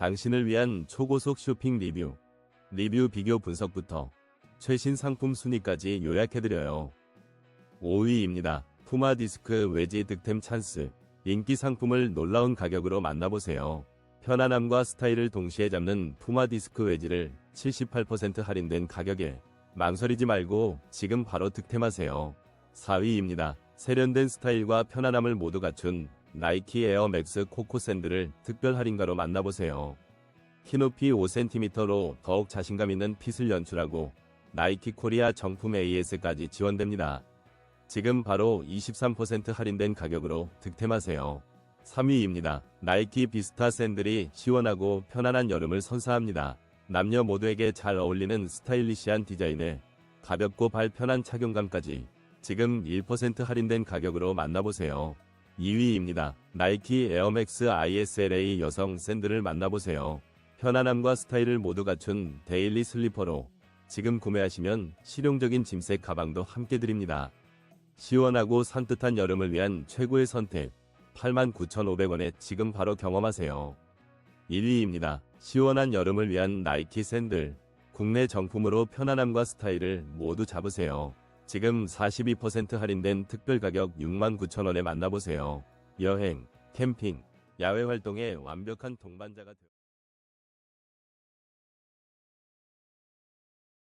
당신을 위한 초고속 쇼핑 리뷰, 리뷰 비교 분석부터 최신 상품 순위까지 요약해드려요. 5위입니다. 푸마 디스크 외지 득템 찬스. 인기 상품을 놀라운 가격으로 만나보세요. 편안함과 스타일을 동시에 잡는 푸마 디스크 외지를 78% 할인된 가격에 망설이지 말고 지금 바로 득템하세요. 4위입니다. 세련된 스타일과 편안함을 모두 갖춘 나이키 에어 맥스 코코 샌들을 특별 할인가로 만나보세요. 키높이 5cm로 더욱 자신감 있는 핏을 연출하고 나이키 코리아 정품 AS까지 지원됩니다. 지금 바로 23% 할인된 가격으로 득템하세요. 3위입니다. 나이키 비스타 샌들이 시원하고 편안한 여름을 선사합니다. 남녀 모두에게 잘 어울리는 스타일리시한 디자인에 가볍고 발 편한 착용감까지 지금 1% 할인된 가격으로 만나보세요. 2위입니다. 나이키 에어맥스 ISLA 여성 샌들을 만나보세요. 편안함과 스타일을 모두 갖춘 데일리 슬리퍼로 지금 구매하시면 실용적인 짐색 가방도 함께 드립니다. 시원하고 산뜻한 여름을 위한 최고의 선택 89,500원에 지금 바로 경험하세요. 1위입니다. 시원한 여름을 위한 나이키 샌들 국내 정품으로 편안함과 스타일을 모두 잡으세요. 지금 42% 할인된 특별 가격 69,000원에 만나보세요. 여행, 캠핑, 야외 활동에 완벽한 동반자가 되어